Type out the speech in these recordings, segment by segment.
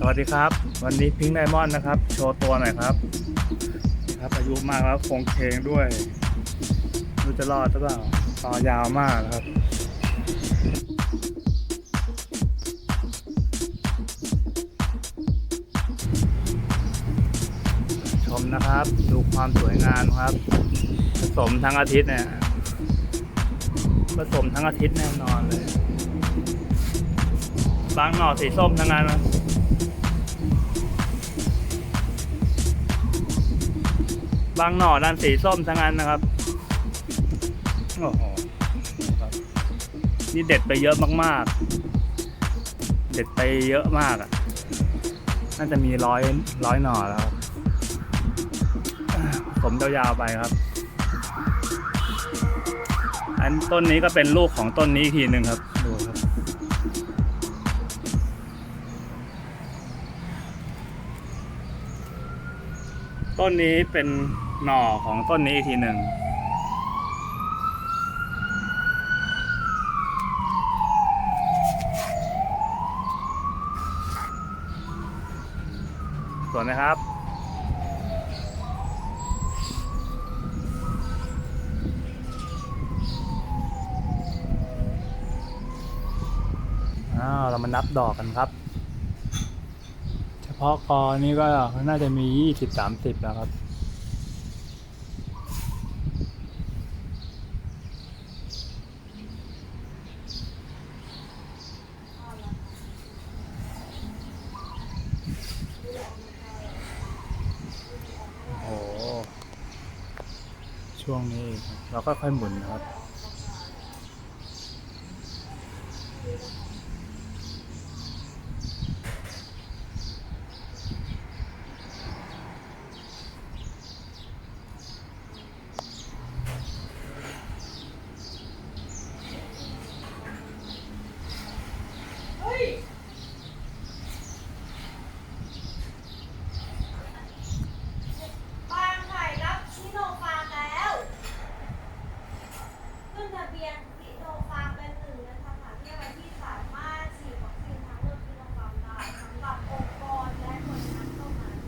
สวัสดีครับ วันนี้พิงค์ไดมอนด์นะครับ โชว์ตัวหน่อยครับ ครับอายุมากแล้วโคงเคงด้วยไม่รู้จะรอดหรือเปล่าต่อยาวมากครับชมนะครับ ดูความสวยงามครับ ผสมทั้งอาทิตย์เนี่ยผสมทั้งอาทิตย์แน่นอนเลย บางหน่อสีส้มทั้งนั้นนะ บางหน่อด้านสีส้มทั้งนั้นนะครับโอ้โหครับ นี่เด็ดไปเยอะมากๆ เด็ดไปเยอะมากอะ น่าจะมีร้อยร้อยหน่อแล้วครับผมยาวๆไปครับ อันต้นนี้ก็เป็นลูกของต้นนี้ทีหนึ่งครับ ดูครับ ต้นนี้เป็น หน่อของต้นนี้อีกทีหนึ่งส่วนนะครับ อ้าว เรามานับดอกกันครับ เฉพาะกอนี้ก็น่าจะมียี่สิบสามสิบแล้วครับ โอ้โห ช่วงนี้เองครับเราก็ค่อยหมุนนะครับ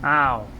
อกชิโนฟาร์มได้สำหรับองค์กรและหน่ว